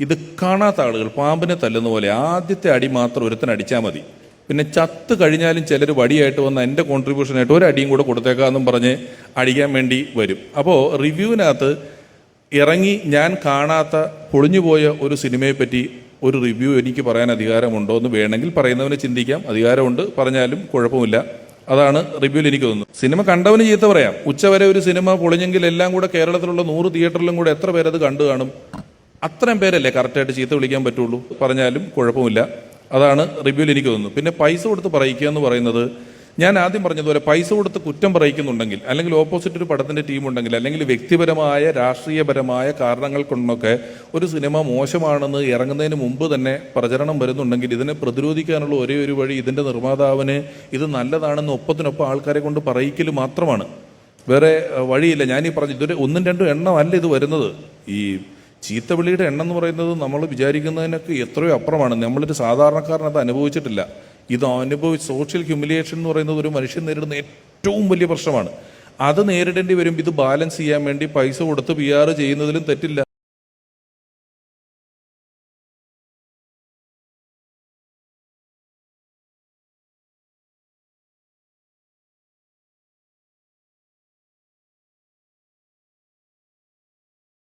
ഇത് കാണാത്ത ആളുകൾ പാമ്പിനെ തല്ലുന്ന പോലെ ആദ്യത്തെ അടി മാത്രം ഒരുത്തൻ അടിച്ചാൽ മതി. പിന്നെ ചത്ത് കഴിഞ്ഞാലും ചിലർ വടിയായിട്ട് വന്ന എന്റെ കോൺട്രിബ്യൂഷനായിട്ട് ഒരു അടിയും കൂടെ കൊടുത്തേക്കാന്നും പറഞ്ഞ് അടിക്കാൻ വേണ്ടി വരും. അപ്പോൾ റിവ്യൂവിനകത്ത് ഇറങ്ങി ഞാൻ കാണാത്ത പൊളിഞ്ഞുപോയ ഒരു സിനിമയെ പറ്റി ഒരു റിവ്യൂ എനിക്ക് പറയാൻ അധികാരമുണ്ടോ എന്ന് വേണമെങ്കിൽ പറയുന്നവന് ചിന്തിക്കാം. അധികാരമുണ്ട് പറഞ്ഞാലും കുഴപ്പമില്ല. അതാണ് റിവ്യൂവിൽ എനിക്ക് തോന്നുന്നത്. സിനിമ കണ്ടവന് ചീത്ത പറയാം. ഉച്ചവരെ ഒരു സിനിമ പൊളിഞ്ഞെങ്കിൽ എല്ലാം കൂടെ കേരളത്തിലുള്ള നൂറ് തിയേറ്ററിലും കൂടെ എത്ര പേരത് കണ്ടു കാണും? അത്രയും പേരല്ലേ കറക്റ്റായിട്ട് ചീത്ത വിളിക്കാൻ പറ്റുള്ളൂ? പറഞ്ഞാലും കുഴപ്പമില്ല. അതാണ് റിവ്യൂവിൽ എനിക്ക് തോന്നുന്നു പിന്നെ പൈസ കൊടുത്ത് പറയിക്കുക എന്ന് പറയുന്നത് ഞാൻ ആദ്യം പറഞ്ഞതുപോലെ പൈസ കൊടുത്ത് കുറ്റം പറയിക്കുന്നുണ്ടെങ്കിൽ അല്ലെങ്കിൽ ഓപ്പോസിറ്റ് ഒരു പടത്തിന്റെ ടീം ഉണ്ടെങ്കിൽ അല്ലെങ്കിൽ വ്യക്തിപരമായ രാഷ്ട്രീയപരമായ കാരണങ്ങൾ കൊണ്ടൊക്കെ ഒരു സിനിമ മോശമാണെന്ന് ഇറങ്ങുന്നതിന് മുമ്പ് തന്നെ പ്രചരണം വരുന്നുണ്ടെങ്കിൽ ഇതിനെ പ്രതിരോധിക്കാനുള്ള ഒരേ ഒരു വഴി ഇതിന്റെ നിർമ്മാതാവിന് ഇത് നല്ലതാണെന്ന് ഒപ്പത്തിനൊപ്പം ആൾക്കാരെ കൊണ്ട് പറയിക്കൽ മാത്രമാണ്. വേറെ വഴിയില്ല. ഞാനീ പറഞ്ഞു ഇതൊരു ഒന്നും രണ്ടും എണ്ണമല്ല ഇത് വരുന്നത്. ഈ ചീത്തവിളിയുടെ എണ്ണം എന്ന് പറയുന്നത് നമ്മൾ വിചാരിക്കുന്നതിനൊക്കെ എത്രയോ അപ്പുറമാണ്. നമ്മളൊരു സാധാരണക്കാരനത് അനുഭവിച്ചിട്ടില്ല. ഇത് അനുഭവിച്ച് സോഷ്യൽ ഹ്യൂമിലിയേഷൻ എന്ന് പറയുന്നത് ഒരു മനുഷ്യൻ നേരിടുന്ന ഏറ്റവും വലിയ പ്രശ്നമാണ്. അത് നേരിടേണ്ടി വരും. ഇത് ബാലൻസ് ചെയ്യാൻ വേണ്ടി പൈസ കൊടുത്ത് പി ആർ ചെയ്യുന്നതിലും തെറ്റില്ല.